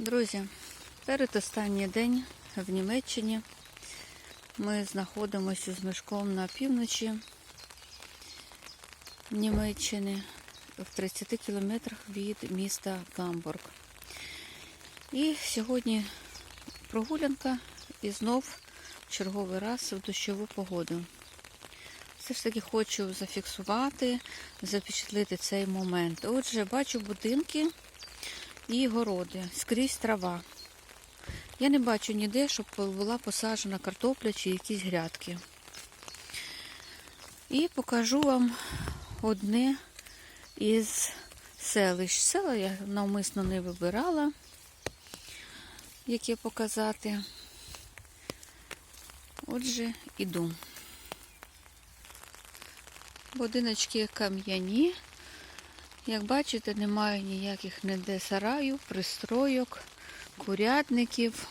Друзі, передостанній день в Німеччині. Ми знаходимося з мішком на півночі Німеччини в 30 кілометрах від міста Гамбург. І сьогодні прогулянка і знов черговий раз в дощову погоду. Все ж таки хочу зафіксувати, запечатлити цей момент. Отже, бачу будинки і городи, скрізь трава. Я не бачу ніде, щоб була посаджена картопля чи якісь грядки. І покажу вам одне із селищ. Села я навмисно не вибирала, яке показати. Отже, іду. Будиночки кам'яні. Як бачите, немає ніяких ніде сараю, пристройок, курятників.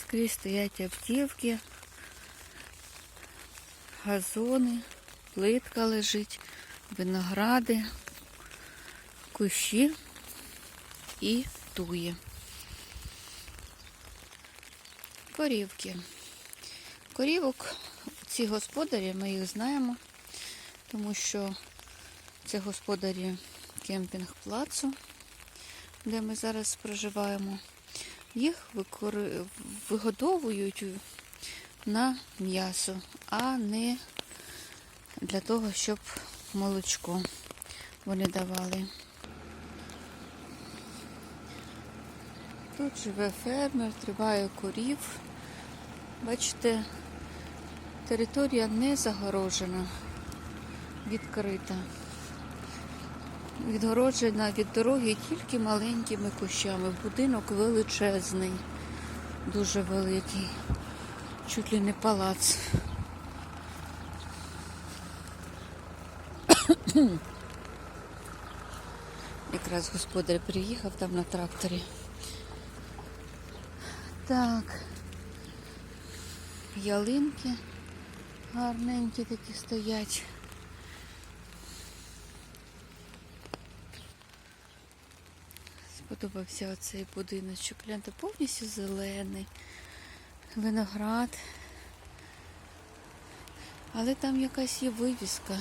Скрізь стоять автівки, газони, плитка лежить, виногради, кущі і туї. Корівки. Корівок ці господарі, ми їх знаємо, тому що це господарі кемпінг-плацу, де ми зараз проживаємо. Їх вигодовують на м'ясо, а не для того, щоб молочко вони давали. Тут живе фермер, триває корів. Бачите, Територія не загорожена, відкрита. Відгороджена від дороги тільки маленькими кущами. Будинок величезний, дуже великий, чуть ли не палац. Якраз господар приїхав там на тракторі. Так, ялинки гарненькі такі стоять. Сподобався оцей будиночок. Гляньте, повністю зелений, виноград. Але там якась є вивіска.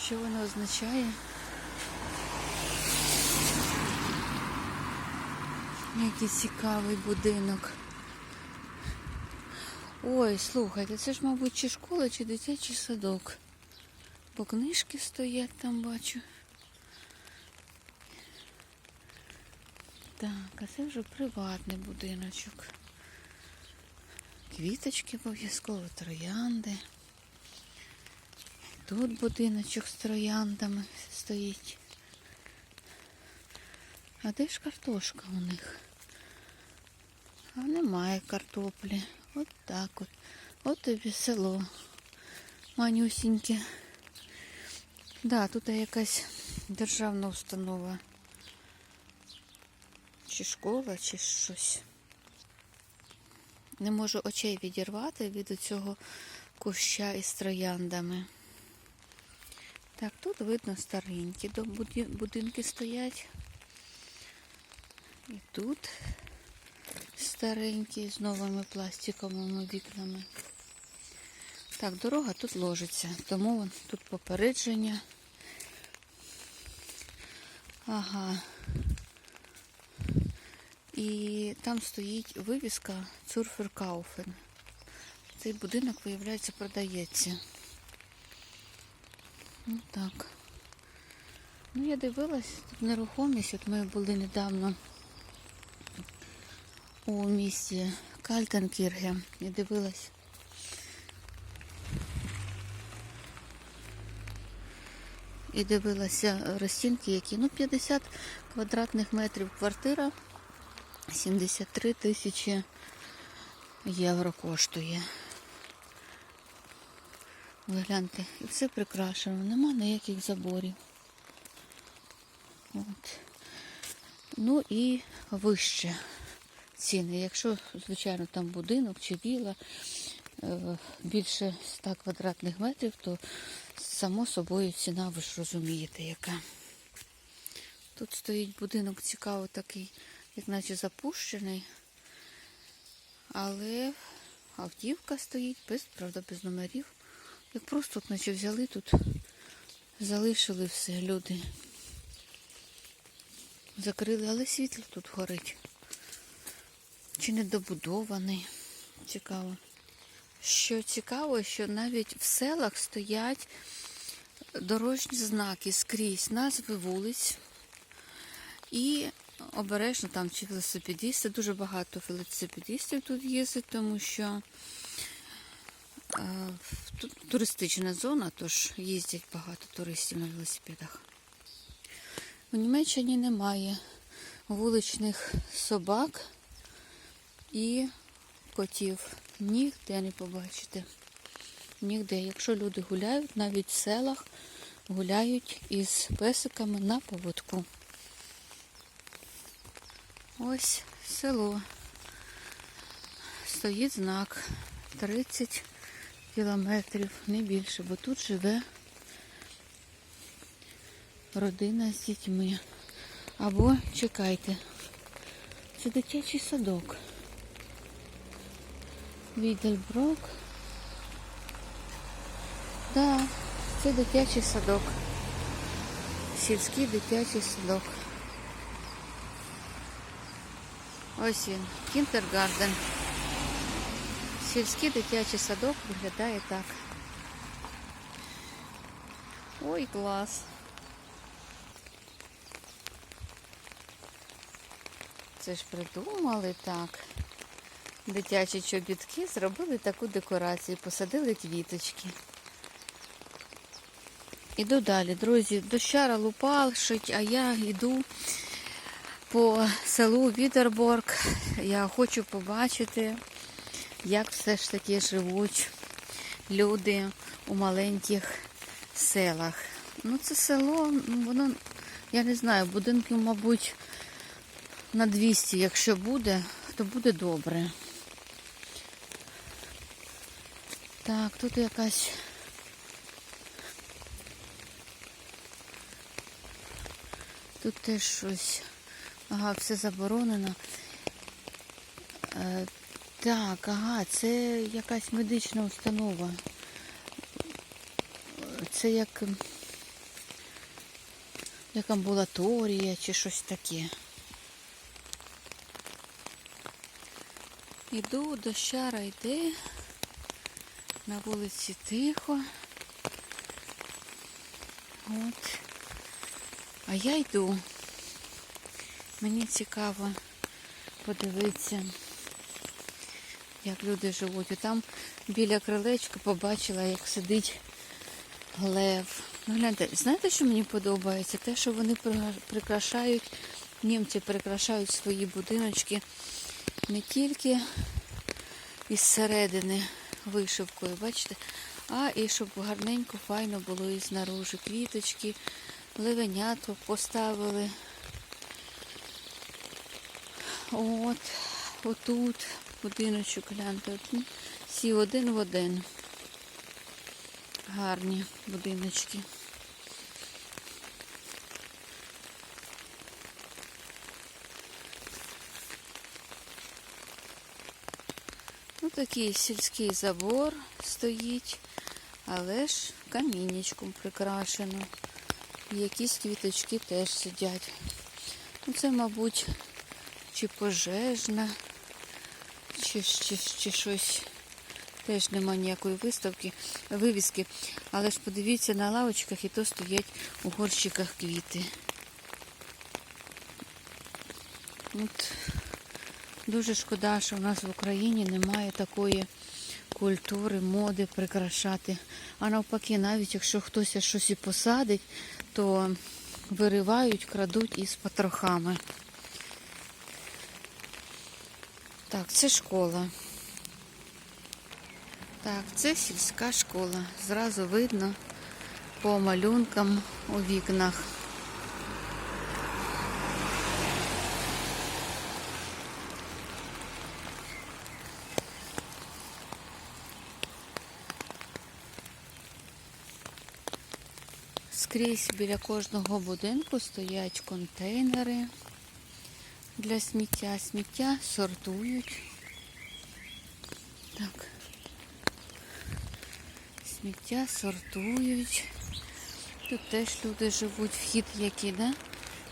Що вона означає? Який цікавий будинок. Ой, слухайте, це ж, мабуть, чи школа, чи дитячий садок. Бо книжки стоять там, бачу. Так, а це вже приватний будиночок. Квіточки обов'язково, троянди. Тут будиночок з трояндами стоїть. А де ж картошка у них? А немає картоплі. От так от. От тобі село. Манюсіньке. Да, тут якась державна установа. Чи школа, чи щось. Не можу очей відірвати від цього куща із трояндами. Так, тут видно старенькі будинки стоять. І тут старенькі з новими пластиковими вікнами. Так, дорога тут ложиться, тому тут попередження. Ага. І там стоїть вивіска Цурферкауфен. Цей будинок, виявляється, продається. Ну так. Ну, я дивилась, тут нерухомість, от ми були недавно у місті Кальканкірге і дивилась. І дивилася розцінки, які ну 50 квадратних метрів квартира, 73 тисячі євро коштує. Ви гляньте, і все прикрашено, нема ніяких заборів. От. Ну і вище ціни. Якщо, звичайно, там будинок чи віла е, більше 100 квадратних метрів, то само собою ціна, ви ж розумієте, яка. Тут стоїть будинок цікавий такий, як наче запущений. Але автівка стоїть без, правда, без номерів. Як просто от наче взяли тут, залишили все, люди. Закрили, але світло тут горить. Чи не добудований? Цікаво. Що цікаво, що навіть в селах стоять дорожні знаки скрізь, назви вулиць. І обережно там чи велосипедісти. Дуже багато велосипедистів тут їздить, тому що е, тут туристична зона, тож їздять багато туристів на велосипедах. У Німеччині немає вуличних собак і котів. Ніде не побачите. Ніде. Якщо люди гуляють, навіть в селах гуляють із песиками на поводку. Ось село. Стоїть знак 30 кілометрів, не більше, бо тут живе родина з дітьми. Або чекайте, це дитячий садок. Відельброк. Да, це дитячий садок. Сільський дитячий садок. Ось він, кінтергарден. Сільський дитячий садок виглядає так. Ой, клас. Це ж придумали так. Дитячі чобітки зробили таку декорацію, посадили квіточки. Іду далі, друзі. Дощара лупалшить, а я йду по селу Відерборг. Я хочу побачити, як все ж таки живуть люди у маленьких селах. Ну, це село, ну, воно, я не знаю, будинків, мабуть, на 200, якщо буде, то буде добре. Так, тут якась. Тут теж щось. Ага, все заборонено. Е, так, ага, це якась медична установа. Це як, як амбулаторія чи щось таке. Іду, дощара йде. На вулиці тихо. От. А я йду. Мені цікаво подивитися, як люди живуть. Там біля крилечка побачила, як сидить лев. Ну, знаєте, що мені подобається? Те, що вони прикрашають, німці прикрашають свої будиночки не тільки із середини вишивкою, бачите, а і щоб гарненько, файно було і знаружи. Квіточки, левеняток поставили. От, отут будиночок, гляньте, всі один в один. Гарні будиночки. Такий сільський забор стоїть, але ж камінечком прикрашено. Якісь квіточки теж сидять. Ну, Це, мабуть, чи пожежна, чи, чи, чи щось. Теж нема ніякої виставки, вивіски. Але ж подивіться, на лавочках і то стоять у горщиках квіти. От. Дуже шкода, що в нас в Україні немає такої культури, моди прикрашати. А навпаки, навіть якщо хтось щось і посадить, то виривають, крадуть із потрохами. Так, це школа. Так, це сільська школа. Зразу видно по малюнкам у вікнах. Скрізь біля кожного будинку стоять контейнери для сміття. Сміття сортують. Так. Сміття сортують. Тут теж люди живуть. Вхід який, да?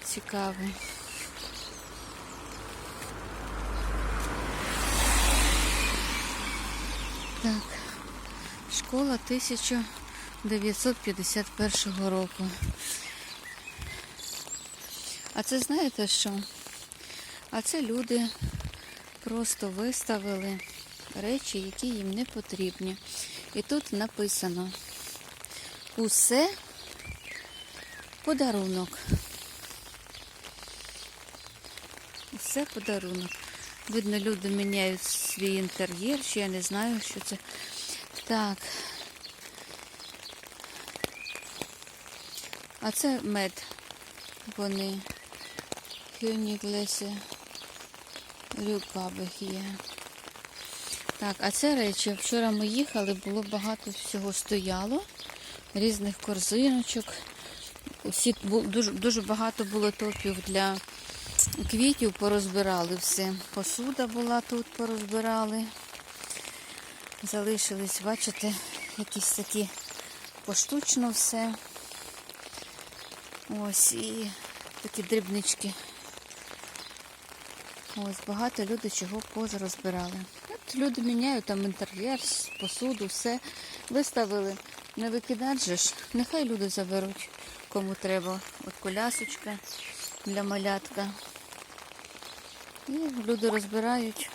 Цікавий. Так. Школа 1951 року. А це знаєте що? А це люди просто виставили речі, які їм не потрібні. І тут написано усе подарунок. Усе подарунок. Видно, люди міняють свій інтер'єр, чи я не знаю, що це. Так. А це мед. Вони Хюніглесі Рюкабих є. Так, а це речі. Вчора ми їхали, було багато всього стояло, різних корзиночок. Усі, дуже, дуже багато було топів для квітів, порозбирали все. Посуда була тут, порозбирали. Залишились, бачите, якісь такі поштучно все. Ось і такі дрібнички. Ось багато люди чого позарозбирали. От люди міняють там інтер'єр, посуду, все виставили. Не викидать же ж. Нехай люди заберуть, кому треба. От колясочка для малятка. І люди розбирають.